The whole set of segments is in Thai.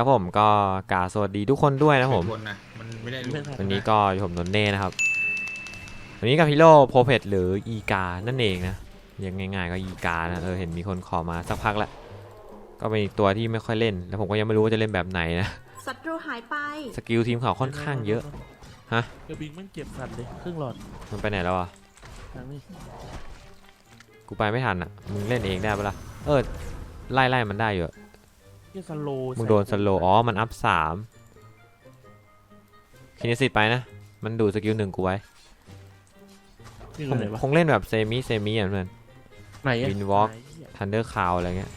เคครับผมก็กราบสวัสดีทุกคนด้วยนะผมบนนะมันไม่ได้รู้วันนี้ก็อยู่ผมนนเน่นะครับ วันนี้กับฮีโร่โพเพตหรืออีกานั่นเองนะยังง่ายๆก็อีกานะเออเห็นมีคนขอมาสักพักแล้วก็เป็นอีกตัวที่ไม่ค่อยเล่น แล้วผมก็ยังไม่รู้ว่าจะเล่นแบบไหนนะศัตรูหายไปสกิลทีมเขาค่อนข้างเยอะฮะกระบิงมันเก็บสัตว์เลยครึ่งหลอดมันไปไหนแล้วอะทางนี้กูไปไม่ทันอะมึงเล่นเองได้ปะล่ะเออไล่ไล่มันได้อยู่อะ เหียสโลว์มึงโดนสโลว์อ๋อ มันอัพสามคินิสิตไปนะ มันดูดสกิลหนึ่งกูไว้ นี่ผมไหนวะคงเล่นแบบเซมิเซมิอะเพื่อน ไหนอะ Windwalk ไหนเหี้ยทันเดอร์คาวอะไรเงี้ย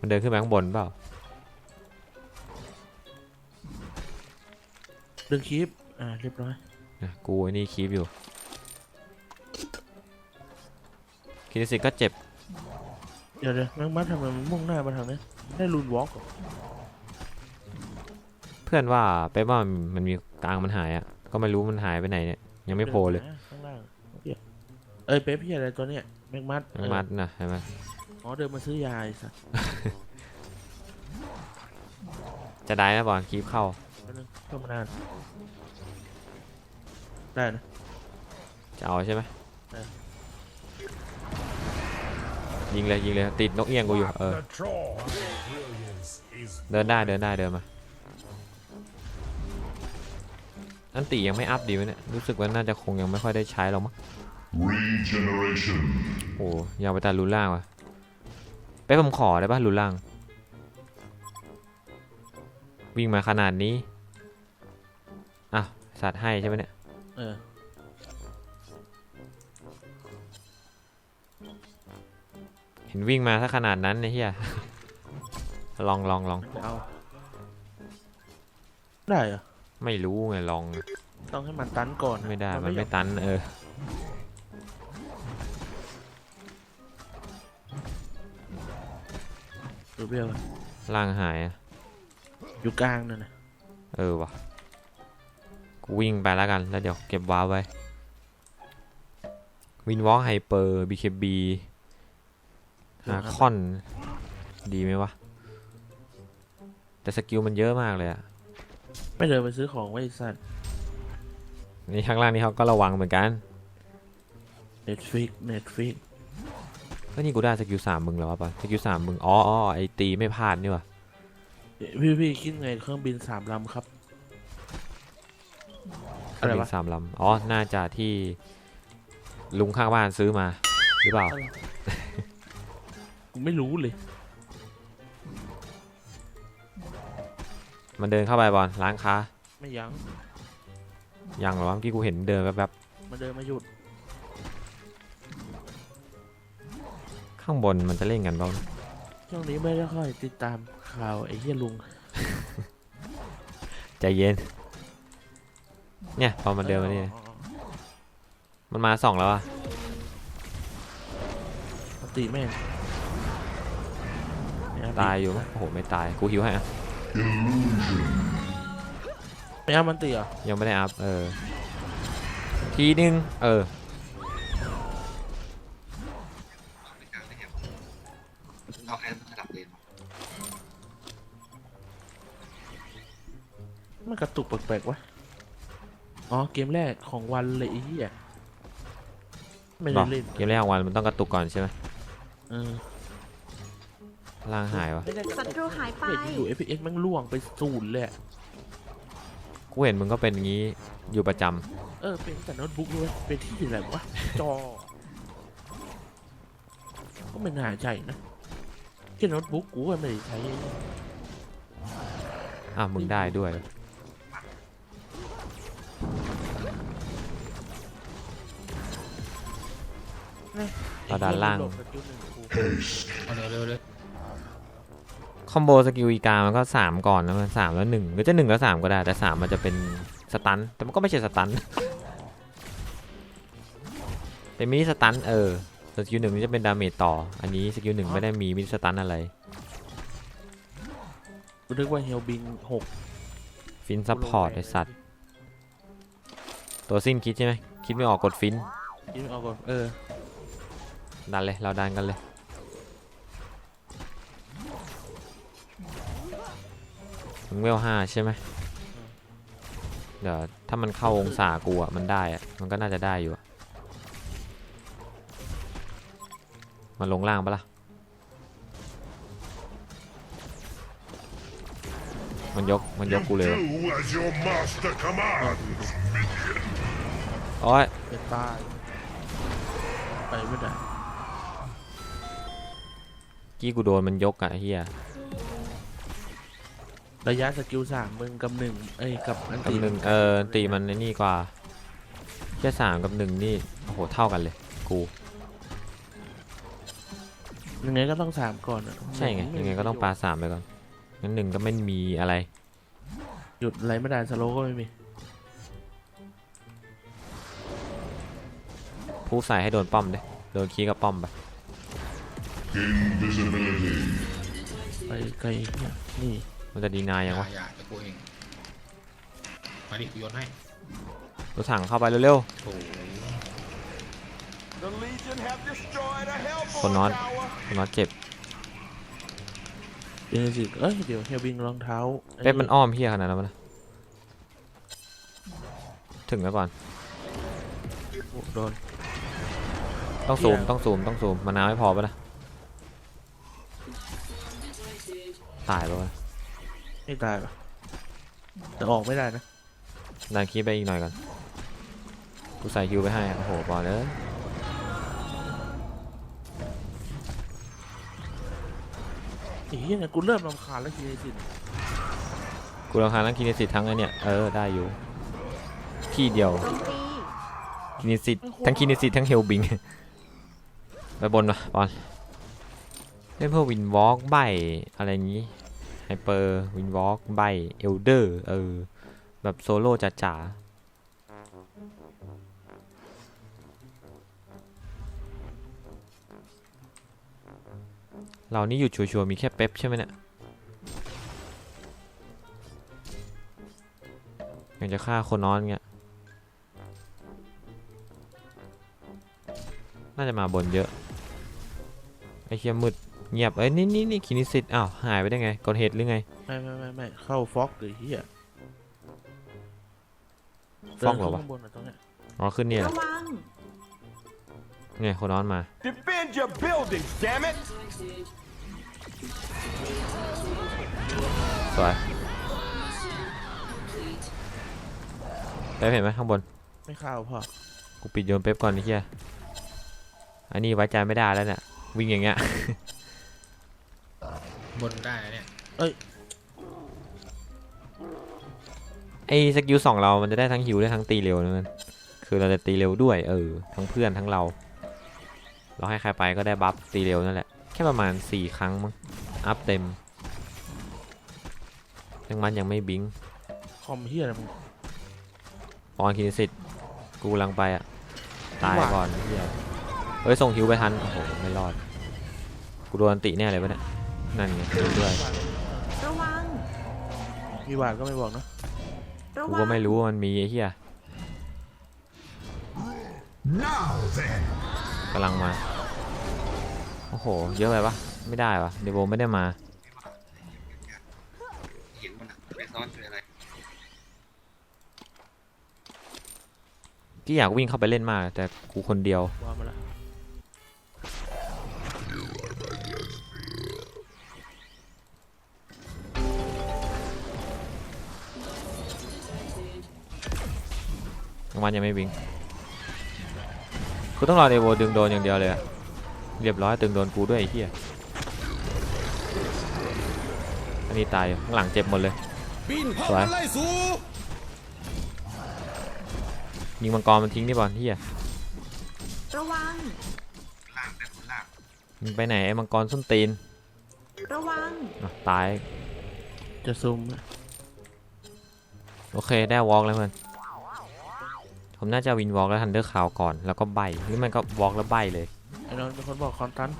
มันเดินขึ้นมาข้างบนเปล่า ดึงคลิป อ่า เรียบร้อย นะกูไอ้นี่คีบอยู่คินิสิตก็เจ็บ เดี๋ยวเดี๋ยวแม่งมาทำไมมันมุ่งหน้ามาทางนี้ได้ลูนวอล์กเหรอเพื่อนว่าไปปว่ามันมีกลางมันหายอะ ก็ไม่รู้มันหายไปไหนเนี่ยยังไม่โผล่เลยดินมาข้างล่างเหี้ยเอ้ยเป๊ปพี่อะไรตัวเนี้ยแม่งมัดยังมัดนะใช่ไหมอ๋อเดินมาซื้อยาไอ้สัสจะได้นะบอลคีบเข้าแป๊บนึงเข้ามานานได้นะจะเอาใช่ไหมเออ ยิงเลยยิงเลยติดนกเอี้ยงกูอยู่เออ The draw of brilliance is เดินได้เดินได้เดินมาอันตียังไม่อัพดีไหมเนี่ยรู้สึกว่าน่าจะคงยังไม่ค่อยได้ใช้หรอกมั้ง regeneration. โอ้ยาวไปตารูล่างว่ะไปผมขอได้ปะรูล่าง วิ่งมาขนาดนี้อ้าวสัตว์ให้ใช่ไหมเนี่ยเออ เห็นวิ่งมาถ้าขนาดนั้นเนี่ยเฮียลองลองลองจะเอาได้เหรอไม่รู้ไงลองต้องให้มันตันก่อนไม่ได้มันยไม่อตันเออหรือเปล่าล่างหายอะอยู่กลางนั่นนะเออวะกูวิ่งไปแล้วกันแล้วเดี๋ยวเก็บวาร์ปไว้วินวอล์กไฮเปอร์บีเคบี ฮาคอน ดีไหมวะ แต่สกิลมันเยอะมากเลยอะไม่เดินไปซื้อของไว้ไอ้สัตว์นี่ข้างล่างนี่เขาก็ระวังเหมือนกันเน็ตฟิกเน็ตฟิกก็นี่กูได้สกิลสามมึงแล้ววะปะสกิลสามมึงอ๋ออ๋อไอตีไม่พลาดนี่วะพี่พี่คิดไงเครื่องบินสามลำครับอะไรสกิลวะสามลำอ๋อน่าจะที่ลุงข้างบ้านซื้อมาหรือเปล่ากู ไม่รู้เลย มันเดินเข้าไปบอลร้านค้าไม่ยั้งยังเหรอวะเมื่อกี้กูเห็นเดินแป๊บมันเดินมาหยุดๆข้างบนมันจะเล่นกันเปล่าช่วงนี้ไม่ได้ค่อยติดตามข่าวไอ้เหี้ยลุงใจเย็น เนี่ยพอมันเดินมานี่อ๋ออ๋อมันมาสองแล้วอะอ๋อตีแม่งไม่เอ ตายอยู่มั้งโอ้โหไม่ตายกูหิวให้อะไม่เอามันตีเหรอยังไม่ได้อัพเออทีนึงเออเอาแค่ระดับเลนมันกระตุกแปลกๆวะอ๋อเกมแรกของวันเลยไอ้เหี้ยไม่หรได้อเล่นเกมแรกของวันมันต้องกระตุกก่อนใช่ไหมเออ ล่างหายวะ ไม่ได้กระศัตุกตรูหายไปเห็นอยู่ FPS แมันล่วงไปศูนย์เลยอะกูเห็นมึงก็เป็นอย่างงี้อยู่ประจำเออ เป็นแต่โน้ตบุ๊กด้วยเป็นที่อะไรวะ จอ ก็ไม่น่าใช่นะแค่โน้ตบุ๊กกูก็ไม่ได้ใช้อ้าวมึงได้ด้วยเอาด้านล่างไอ้เหี้ยมันโหลดสกิลหนึ่งกูเอาเร็วเร็วเลย คอมโบสกิลอีกามันก็สามก่อนแล้วมันสามแล้วหนึ่งหรือจะหนึ่งแล้วสามก็ได้ แต่สามมันจะเป็นสตัน แต่มันก็ไม่ใช่สตัน เป็นมินิสตันเออสกิลหนึ่งนี่จะเป็นดาเมจต่อ อันนี้สกิลหนึ่งไม่ได้มีมินิสตันอะไรกูนึกว่าเฮลบิงหกฟินซัพพอร์ตไอสัตว์ ตัวสิ้นคิดใช่ไหมคิดไม่ออกกดฟินคิดไม่ออกก่อนเออดันเลยเราดันกันเลย มึงเวลห้าใช่ไหมเดี๋ยวถ้ามันเข้าองศากูอะมันได้อะมันก็น่าจะได้อยู่อะมันลงล่างปะล่ะ มันยก มันยกกูเลย Do วะ as your master commands. โอ้ยเป็นตายไปไม่ได้ กี้กูโดนมันยกอะเฮีย ระยะสกิลสามมึงกับหนึ่งเอ้ยกับอันกับตีหนึ่งเออตีมันในนี่กว่าแค่สามกับหนึ่งนี่โอ้โหเท่ากันเลย กูยังไงก็ต้องสามก่อนอะใช่ไงยังไงก็ต้องปาสามไปก่อนงั้นหนึ่งก็ไม่มีอะไร หยุดอะไรไม่ได้สโลว์ก็ไม่มีผู้ใส่ให้โดนป้อมเด้โดนคีย์กับป้อมไป Invisibility. ไปไกลเนี่ยนี่ มันจะดีนายอยังย่าวะอย่าเดี๋ยวกูเองมาดิกูโยนให้รถถังเข้าไปเร็วโอ้โห The Legion have destroyed a Hellborn Con nón. tower. ๆคนน้อยเจ็บเดี๋ยวสิเอ้ยเดี๋ยวเฮลบิงรองเท้าเป๊ปมันอ้อมเพี้ยขนาดนั้นปะนะถึงแล้วก่อนโอ้โดนต้องซูมเหี้ยต้องซูมต้องซูมมานาวไม่พอปะนะตายปะวะ ไม่ตายปะแต่ออกไม่ได้นะดันคีย์ไปอีกหน่อยก่อนกูใส่ฮิวไปให้อะโอ้โหบอลเลยไอ้เหี้ยเนี่ยกูเริ่มรำคาญแล้วทีนี้สิกูราคาทั้งคินิสิตทั้งไอเนี่ยเออได้อยู่ที่เดียวคินิสิตทั้งคินิสิตทั้งเฮลบิง ไปบนมาบอลเล่นเพื่อวินวอล์กใบอะไรอย่างงี้ ไฮเปอร์วินวอล์กใบเอลเดอร์เออ แบบโซโล่จ๋าๆเรานี่หยุดชัวร์ๆมีแค่เป๊ปใช่ไหมเนี่ยยังจะฆ่าคนนอนเงี้ย น่าจะมาบนเยอะ ไอ้เคียมืด เงียบเอ้ยนี่นี่นี่คินิสิตอ้าวหายไปได้ไงกดเหตุหรือไงไม่ไม่ไม่ไม่เข้าฟอกเลยเหี้ยฟอกเหรอวะดินขึ้นข้างบนอะตรงเนี้ยอ๋อขึ้นเนี่ยเหรอระวังเนี่ยคนนอนมา Defend your buildings, damn it! สวยเป๊ปเห็นไหมข้างบน ไม่เข้าพอกูปิดโยนเป๊ปก่อนไอ้เหี้ยอันนี้ไว้ใจไม่ได้แล้วเนี่ยวิ่งอย่างเงี้ย บนได้นะเนี่ยไอ้สกิลสองเรา มันจะได้ทั้งฮิวได้ทั้งตีเร็วนะมันคือเราจะตีเร็วด้วย เออ ทั้งเพื่อนทั้งเรา เราให้ใครไปก็ได้บัฟตีเร็วนั่นแหละ แค่ประมาณ 4 ครั้งมั้ง อัพเต็ม ยังมันยังไม่บิงคอมเหี้ยอะไรมึงปอนคินิสิตกูกำลังไปอะ ตายก่อนเฮียเฮ้ย ส่งฮิวไปทัน โอ้โห ไม่รอด กูโดนอันติแน่เลยวะเนี่ย นั่นไงฮิวด้วยระวัง มีหวาดก็ไม่บอกนะระกูวัก็งไม่รู้ว่ามันมีไอ้เฮีย Now then. กำลังมา โอ้โห เยอะไปปะไม่ได้ปะเดโบไม่ได้มา เห็นมันอะไปซ้อนคืออะไรที่อยากวิ่งเข้าไปเล่นมาก แต่กูคนเดียวว่ามาแล้ว กลางวันยังไม่วิ่งกูต้องรอเดโวดึงโดนอย่างเดียวเลยอะเรียบร้อยตึงโดนกูด้วยไอ้เหี้ยอันนี้ตายอยู่ข้างหลังเจ็บหมดเลยสวยยิงมังกรมันทิ้งดิบอลเหี้ยระวังล่างแต่คนล่างมึงไปไหนไอ้มังกรส้นตีน ระวังอะตาย จะซูมอะโอเคได้วอล์กแล้วมัน ผมน่าจะวินวอล์กแล้วทันเดอร์คาวก่อนแล้วก็ใบหรือมันก็วอล์กแล้วใบเลยไอ้นอนท์เป็นคนบอกคอนตัน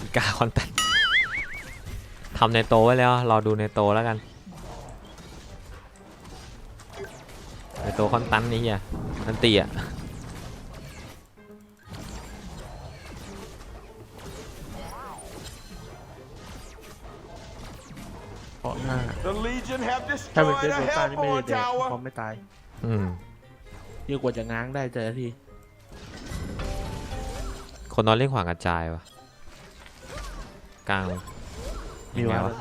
อีกาคอนแทคทำในโตไว้แล้วรอดูในโตแล้วกันในโตคอนตันนี่เฮียนันตีอะเพราะห้า The Legion have ถ้าเป็นเฟ destroyed ส a โรต้านี่ไม่ได้ Hellborn แดก tower. พร้อมไม่ตาย อืมเยอะกว่าจะง้างได้แต่ละทีคนนอนเล่นขวางกระจายวะกลางมียังไงวะวะ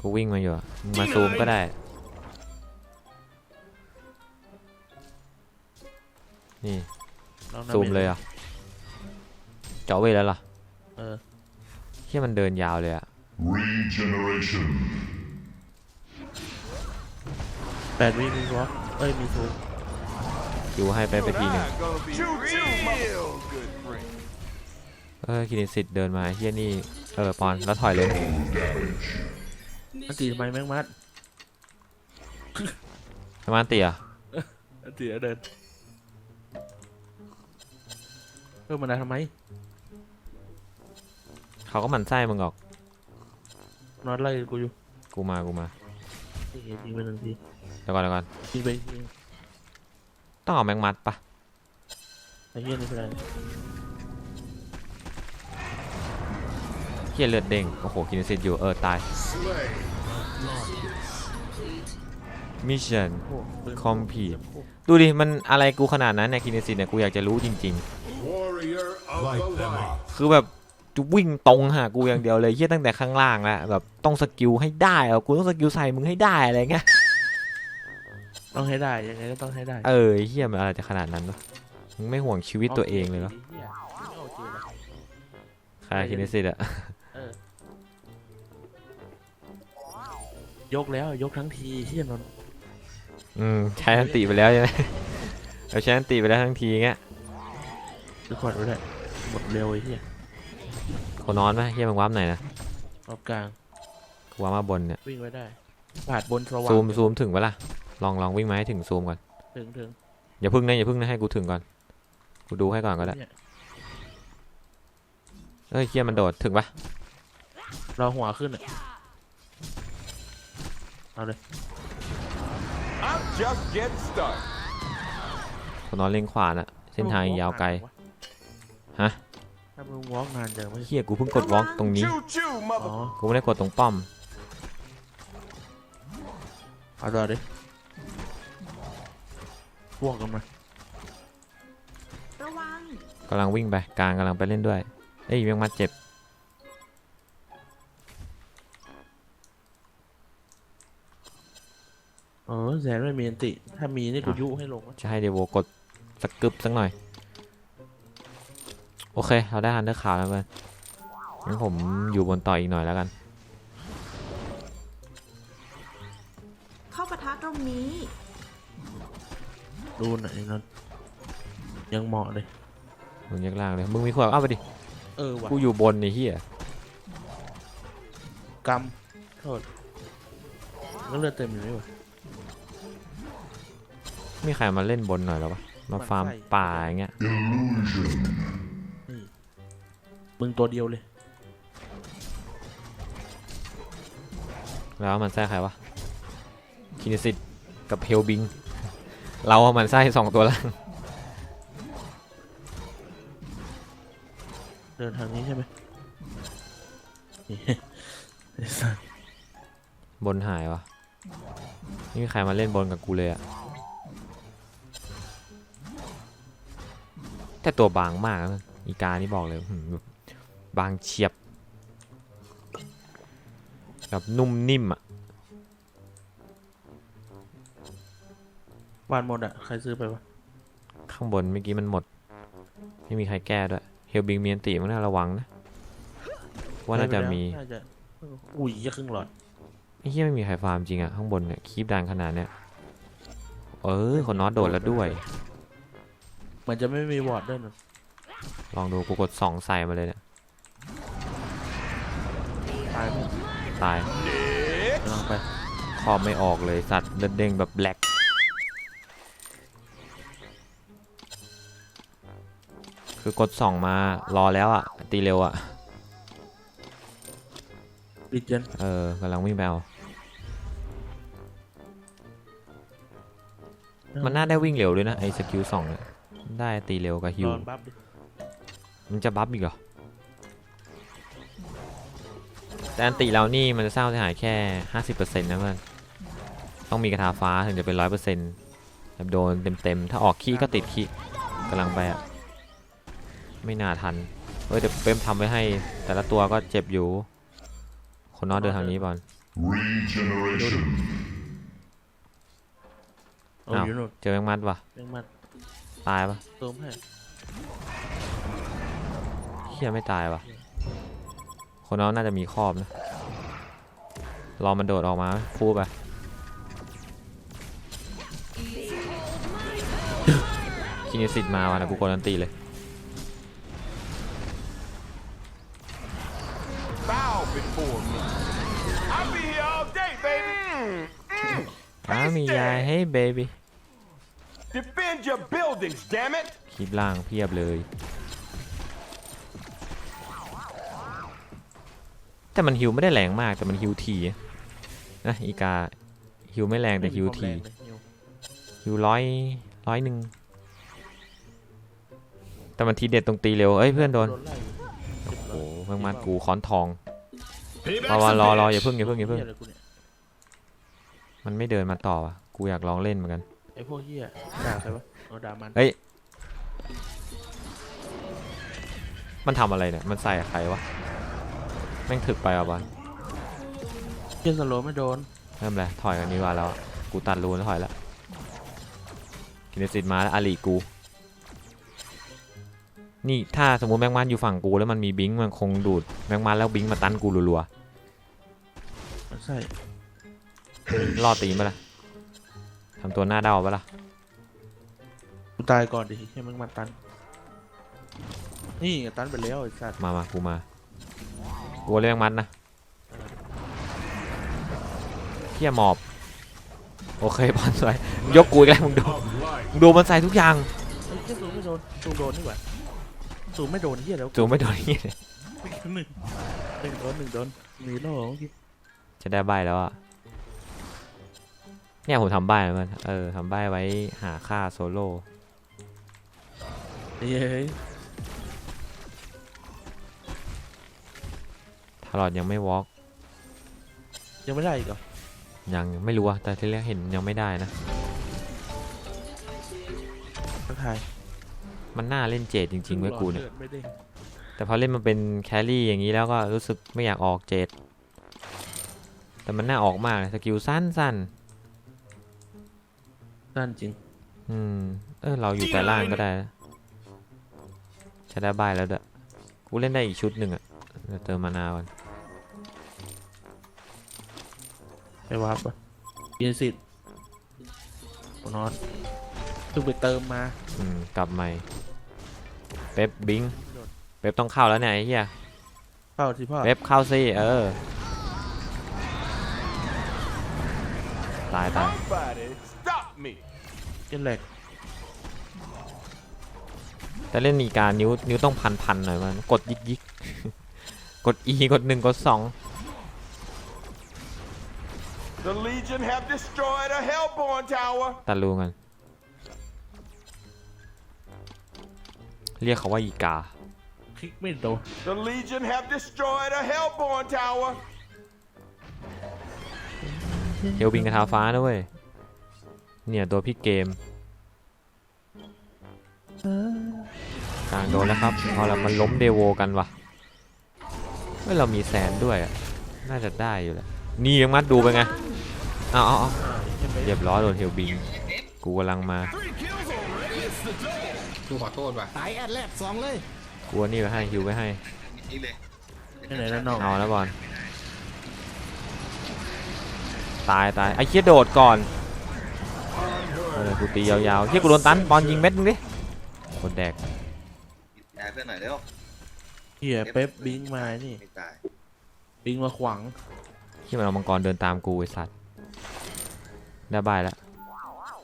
กูวิ่งมาอยู่อะมึงมาซูมก็ได้ นี่ลองดาซูมจเลยอะเจาะเวทแล้วเหรอเออเฮียมันเดินยาวเลยอะ Regeneration. แปดวิมีวอล์กเอ้ยมีซูมอยู่ให้ไปไปทีหนึ่ง I'm gonna be real good friend. เออคินิสิตเดินมาเฮียนี่เออปอนแล้วถอยเลยอันตีทำไมแม่งมัดประมาณเตี่ยอันตีแล้วเดินเพิ่มมาได้ทำไมเขาก็หมันไส้มึงออกนอนไล่กูอยู่กูมากูมานี่ยิงไปหนึ่งที เดี๋ยวก่อนเดี๋ยวก่อนยิงไปยิงต้องเอาแมงมัดปะไอ้เหี้ยนี่เป็นไรเฮียเลือดเด้งโอ้โหคินิสิตอยู่เออตาย Slay. มิชชั่นโอ้ปืน Compete ดูดิ มันอะไรกูขนาดนั้นเนี่ยคินิสิตเนี่ยกูอยากจะรู้จริง Warrior of Light the them light. up. ๆคือแบบจะวิ่งตรงหากูอย่างเดียวเลยเฮียตั้งแต่ข้างล่างแล้วแบบต้องสกิลให้ได้อะกูต้องสกิลใส่มึงให้ได้อะไรเงี้ย ต้องให้ได้ยังไงก็ต้องให้ได้เออเฮียมันอะไรจะขนาดนั้นวะมึงไม่ห่วงชีวิตตัวเองเลยเหรอหี้ไม่โอเคเลยใครคินิสิตอะ เออยกแล้วยกทั้งทีเฮียนนท์อืมใช้อันติไปแล้วใช่ไหมเราใช้อันติไปแล้วทั้งทีเงี้ยดูก่อนดูได้หมดเร็วไอ้เฮียคนนอนไหมเฮียมันวับไหนอยนะรอบกลางกูว่ามาบนเนี่ยวิ่งไว้ได้ปาดบนสว่างซูมซูมถึงปะล่ะ ลองลองวิ่งมาให้ถึงซูมก่อน ถึงถึงอย่าพึ่งนะอย่าพึ่งนะให้กูถึงก่อน กูดูให้ก่อนก็ได้เนี่ยเอ้ยเฮียมันโดดถึงปะรอหัวขึ้นอะเอาเลย I'm just getting started. คนนอนเล็งขวาน่ะ เส้นทางยาวไกล ฮะถ้ามึงวอล์กนานจังไม่เฮียกูเพิ่งกดวอล์กตรงนี้ Choo choo, อ๋อ mother. กูไม่ได้กดตรงป้อม เอาต่อดิ พวกกันมาระวังกำลังวิ่งไปกลางกำลังไปเล่นด้วยเอ้ยยังมาเจ็บเออแสนไม่มีอันติ ถ้ามีนี่กูยุให้ลงนะจะให้เดโวกดสกึบสักหน่อย โอเค เราได้ฮันเดอร์ขาวแล้วกันงั้นผมอยู่บนต่ออีกหน่อยแล้วกัน เข้าปะทะตรงนี้ ดูหน่อยนนท์ยังเหมาะเลยมึงยักล่างเลยมึงมีขวดเอาไปดิเออว่ะกูอยู่บนไอ้เหี้ยกำโทษก็เลือดเต็มอยู่นี่ว่ะมีใครมาเล่นบนหน่อยแล้วปะมาฟาร์มมันใช่ป่าอย่างเงี้ย Illusion. มึงตัวเดียวเลย แล้วมันไส้ใครวะคินิสิตกับเฮลบิง เราอะมันไส้สองตัวล่างเดินทางนี้ใช่ไหมนี่ ไอ้สัสบนหายวะไม่มีใครมาเล่นบนกับกูเลยอะแต่ตัวบางมากนะอีกานี่บอกเลยหืมแบบบางเฉียบแบบนุ่มนิ่มอะ วานหมดอะใครซื้อไปวะข้างบนเมื่อกี้มันหมด ไม่มีใครแก้ด้วยเฮลบิงมีอันติมันน่าระวังนะ ว่าน่าจะมีน่าจะอุ้ยแค่ครึ่งหลอดไอ้เหี้ยไม่มีใครฟาร์มจริงอะข้างบนเนี่ยคีบดังขนาดเนี้ยเออคนนอตโดดแล้วด้วย มันจะไม่มีวอร์ดด้วยนะลองดูกูกดสองใส่มาเลยเนี่ยตายไหมตายกำลังไปคอมไม่ออกเลยสัตว์เลือดเด้งแบบแบล็ก คือกดส่องมารอแล้วอะตีเร็วอะดิเจนเออกำลังวิ่งไปเอามันน่าได้วิ่งเร็วด้วยนะไอ้สกิลสองเนี่ยได้ตีเร็วกับฮินวอนบัฟดิมันจะบัฟอีกเหรอ แต่อันติเรานี่มันจะสร้างความเสียหายแค่ 50%นะเพื่อน ต้องมีกระทาฟ้าถึงจะเป็น 100%แบบโดนเต็มๆ ถ้าออกขี้ก็ติดขี้กำลังไปอะ ไม่น่าทันเฮ้ยเดี๋ยวเป้มทำไว้ให้ แต่ละตัวก็เจ็บอยู่ คนนอกเดินทางนี้บอล Regeneration. เอาอ้าวอยู่นู่นเจอแมงมัดวะแม่งมันตายปะเติมให้เฮียไม่ตายวะคนนอกน่าจะมีครอบนะ รอมันโดดออกมาฟูไป คินิสิตมาว่ะนะกูกดอันตีเลย before me. I'll be here all day, baby. Mm, mm. อ้ามียาย Face ให้เบบี้ that. Defend your buildings, damn it. คลิปล่างเพียบเลย แต่มันฮิวไม่ได้แรงมากแต่มันฮิวทีนะอีกาฮิวไม่แรงแต่ฮิวไม่ทีมีความแรงเลยฮิวฮิวร้อยร้อยหนึ่งแต่มันทีเด็ดตรงตีเร็วเอ้ยเพื่อนโดนไล่อยู่โอ้โหเพิ่งมากูค้อนทอง Payback's รอ a รอรอ bitch. อย่าเพิ่งอย่าเพิ่งอย่าเพิ่งเหี้ยอะไรกูเนี่ยมันไม่เดินมาต่อว่ะ กูอยากลองเล่นเหมือนกัน ไอ้พวกเหี้ยด่าใครวะเอาด่ามันเฮ้ย มันทำอะไรเนี่ย มันใส่ใครวะ แม่งถึกไปอะบอลเหี้ยสโลว์ไม่โดนเริ่มเลยถอยกันดีกว่าแล้วอะกูตัดรูนแล้วถอยแล้วกินสิตมาแล้วอาลีกู นี่ถ้าสมมติแมงมันอยู่ฝั่งกูแล้วมันมีบิงค์มันคงดูดแมงมันแล้วบิงค์มาตันกูรัวมันใส่ๆล่อตีนปะล่ะทำตัวหน้าเดาปะล่ะกูตายก่อนดิให้มันมาตัน นี่ตันไปแล้วไอ้สัตว์มามากูมากูเรียกมันนะเที่ยหมอบ โอเคบอลสวยยกกูอีกแล้วมึงดู Of life. มึงดูมันใส่ทุกอย่างเฮ้ยเหี้ยสูงไม่โดนสูงโดนนี่หว่า สูงไม่โดนเหี้ยแล้วจูงไม่โดนนี่เลยหนึ่งหนึ่งโดนหนึ่งโดนมีโล่เมื่อกี้จะได้ใบแล้วอะ เนี่ยผมทำใบแล้วมันเออทำใบไว้หาค่าโซโล่เฮ้ยเฮ้ยทารอดยังไม่วอล์กยังไม่ได้อีกเหรอยังไม่รู้อะแต่ที่แรกเห็นยังไม่ได้นะทักทาย มันน่าเล่นเจดจริงๆไว้ยกูเนี่ยลือดไม่ได้แต่พอเล่นมาเป็นแครี่อย่างนี้แล้วก็รู้สึกไม่อยากออกเจดแต่มันน่าออกมากเลยสกิลสั้นสั้นนั่นจริง ๆอืม เออเราอยู่แต่ล่างก็ได้นะจะได้ใบแล้วเด้อกูเล่นได้อีกชุดหนึ่งอะเดี๋ยวเติมมานาก่อนไปวาร์ปปะเบียนสิทธิ์โอนอต เพิ่งไปเติมมา อืมกลับใหม่ เป๊ปบิงเป๊ปต้องเข้าแล้วเนี่ยไอ้เหี้ยเข้าที่พ่อเป๊ปเข้าสิเออ ตายตาย Somebody stop me. เจนแหล็กแต่เล่นมีการนิ้วนิ้วต้องพันพันหน่อยมันกดยิกยิก กด E กดหนึ่งกดสอง The Legion have destroyed a Hellborn tower. ตัดรูกัน เรียกเขาว่าอีกา คลิกไม่โดน The Legion have destroyed a Hellborn tower. เฮลบิงกระทาฟ้านะเว้ย เนี่ยตัวพี่เกมกลางโดนแล้วครับ เอาละมันล้มเดโวกันวะเฮ้ยเรามีแซนด้วยอะน่าจะได้อยู่แหละ นี่ยังมัดดูไปไง เอาเอาเอาเรียบร้อยโดนเฮลบิง กูกำลังมา กูขอโทษว่ะกูเอานี่ไปให้ฮิวไปให้ที่ไหนแล้วน้องเอาแล้วบอลตายตายไอ้เคียโดดก่อนเออกูตียาวๆเคียกูโดนตันบอลยิงเม็ดนึงดิคนแดกยายเพื่อนหน่อยเร็วเฮียเป๊ปบิงมานี่ไม่ตายบิงมาขวางที่มันเอามังกรเดินตามกูไอสัตว์ได้ใบแล้ว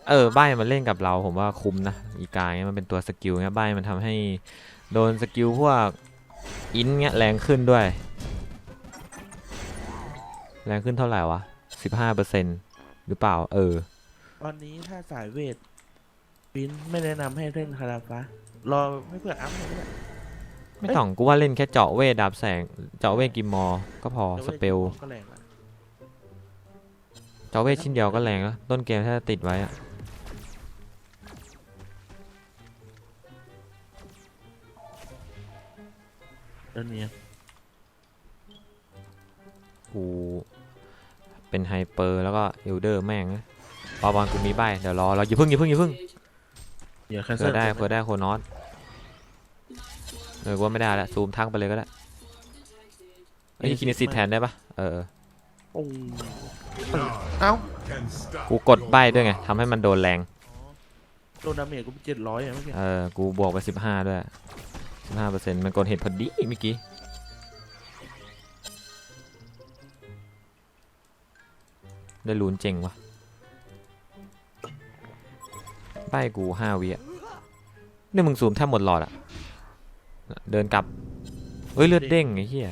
เออใบมันเล่นกับเราผมว่าคุ้มนะอีกาเงี้ยมันเป็นตัวสกิลเงี้ยใบมันทำให้โดนสกิลพวกอินเงี้ยแรงขึ้นด้วย แรงขึ้นเท่าไหร่วะสิบห้าเปอร์เซ็นหรือเปล่า เออ ตอนนี้ถ้าสายเวทบินไม่แนะนำให้เล่นคาราฟ้ารอไม่เพื่ออัพเลยก็ได้ไม่ต้องกูว่าเล่นแค่เจาะเวทดับแสง เจาะเวทกิมมอร์ก็พอสเปลก็แรงละเจาะเวทชิ้นเดียวก็แรงแล้วต้นเกมถ้าจะติดไว้อะ เดี๋ยวนี้กูเป็นไฮเปอร์แล้วก็เอลเดอร์แม่งนะบอลบอลกูมีใบเดี๋ยวรอเราอย่าเพิ่งอย่าเพิ่งอย่าเพิ่งเดี๋ยวแคนเซิเผื่ลอได้เผื่อได้โคนอสเออกูว่าไม่ได้ละซูมทักไปเลยก็ได้ไอ้ยคินิสิตแทนได้ปะเออ โอ้เอ้า Can stop กูกดใบด้วยไงทำให้มันโดนแรง โดนดาเมจกูเป็นเจ็ดร้อยอะเมื่อกี้เออ กูบวกไปสิบห้าด้วยสิบ ห้าเปอร์เซ็นต์มันกดเห็นพอดีเมื่อกี้ได้ลุ้นเจ๋งวะใบกูห้าวิอะเนี่ยมึงซูมแทบหมดหลอดอะเดินกลับเฮ้ยเลือดเด้งไอ้เหี้ย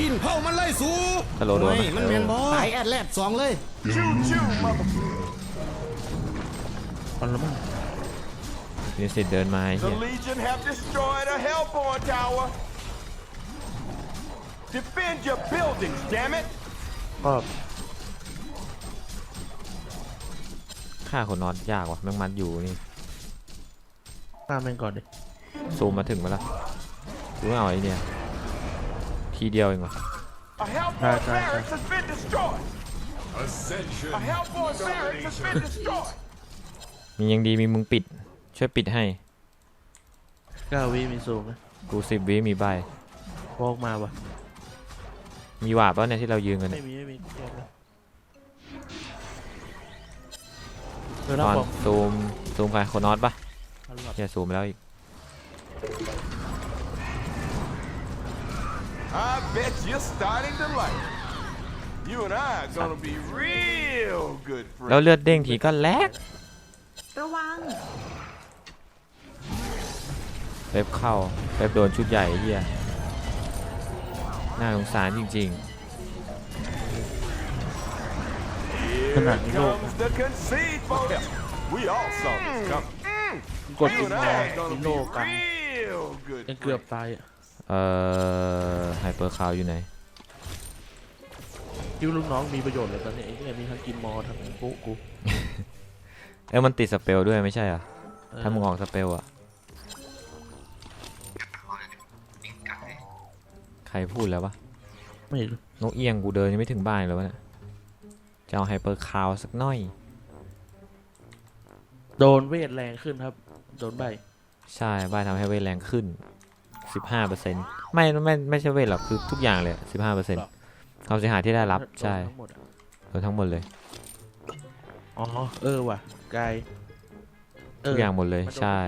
ปีนเผามันไล่สูสโลว์โดนไม่ปะมันเมียนบอสายแอดแลดสองเลย Choo choo, mother. ตอนละมั้งมีสิทธิ์เดินมาไอ้ The เหี้ย Legion have destroyed a Hellborn tower. Defend your buildings, damn it! ก็ฆ่าคนนอนยากว่ะแม่งมัดอยู่นี่ตามแม่งก่อนดิ ซูมมาถึงมาละกูไม่เอาไอ้เนี่ย ทีเดียวเองวะ A Hellborn barracks has been destroyed. ascension. A Hellborn barracks has been destroyed. มียังดีมีมึงปิด ช่วยปิดให้เก้าวิมีสูงนะกูสิบวิมีใบวอกมาวะมีหวาดป่ะเนี่ยที่เรายืนกันไม่เนี่ยมีไม่มีแก้แล้วเออตเราอนบอกซูมซูมใครโคนอสป่ะตลอดเฮียซูมไปแล้วอีก I bet you're starting to like it. You and I are gonna be real good แล้ว friends. เลือดเด้งทีก็แลกระวังเว็บเข้าเว็บโดนชุดใหญ่ไอ้เฮียน่าสงสารจริง Here comes the concede, folks. We all saw this coming. กด You อิน and มอ I ร์ are อิน gonna โล be กัน real good ยังเกือบ friends. ตายอะๆ เอ่อไฮเปอร์คาวอยู่ไหนคิวลูกน้องมีประโยชน์เลยตอนนี้ไอ้เนี่ยมีทั้งกินมอร์ทั้งปุ๊กูเอ้ยมันติดสเปลด้วยไม่ใช่เหรอเออถ้ามึงออกสเปลอะใครพูดแล้ววะไม่รู้นกเอียงกูเดินยังไม่ถึงบ้านเลยวะเนี่ยจะเอาไฮเปอร์คาวสักหน่อย โดนเวทแรงขึ้นครับ โดนใบ ใช่บ้านทำให้เวทแรงขึ้น 15%ไม่ไม่ไม่ใช่เวทหรอกคือทุกอย่างเลย15%ความเสียหายที่ได้รับโดนใช่ทั้งหมดอะโดนทั้งหมดเลยอ๋อเออว่ะไกลเทุกอย่างหมดเลยมันโดนใช่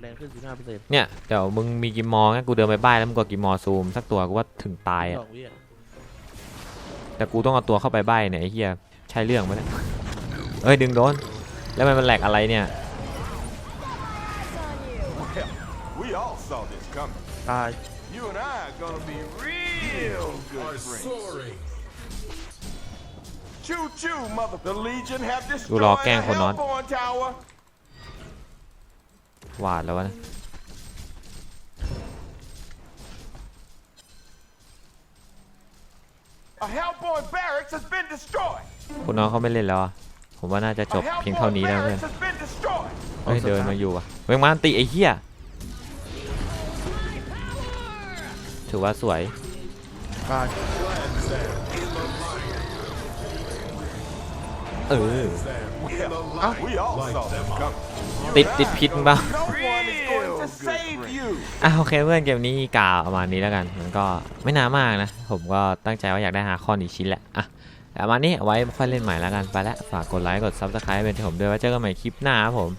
แรงขึ้น15เปอร์เซ็นต์เนี่ยเดี๋ยวมึงมีกิมมอร์งั้นกูเดินไปบ้านแล้วมึงกดกิมมอร์ซูมสักตัวกูว่าถึงตายสอะองวิอะแต่กูต้องเอาตัวเข้าไปใบ้เนี่ยไอ้เหี้ยใช่เรื่องไหมเนี่ยเอ้ยดึงโดนแล้วมันมันแหลกอะไรเนี่ย We all saw this coming. ตาย You and I are gonna be real Are good friends. soaring. Choo choo, mother. The Legion have กูรอ destroyed แกล้ง a คนนอน Hellborn tower. หวาดแล้ววะนะ A Hellborn barracks has been destroyed. คุณน้องเขาไม่เล่นแล้วอะผมว่าน่าจะ A จบเพียงเท่า Hellborn นี้แล้วเพื่อน barracks has been destroyed. เฮ้ยเดินมาอยู่อะเวงมาอันติไอ้เหี้ย ถือว่าสวยตายเออ We all saw this coming. ติดติดพิษมึงบ้าง No one is going to save you. อะโอเคเพื่อนเกมนี้กาวประมาณนี้แล้วกัน มันก็ไม่นานมากนะ ผมก็ตั้งใจว่าอยากได้หาข้ออีกชิ้นแหละ อะแต่ประมาณนี้เอาไว้ค่อยเล่นใหม่แล้วกัน ไปแล้วฝากกดไลค์ กด Subscribe เป็นที่ผมด้วยไว้เจอกันใหม่คลิปหน้าครับผม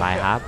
บายครับ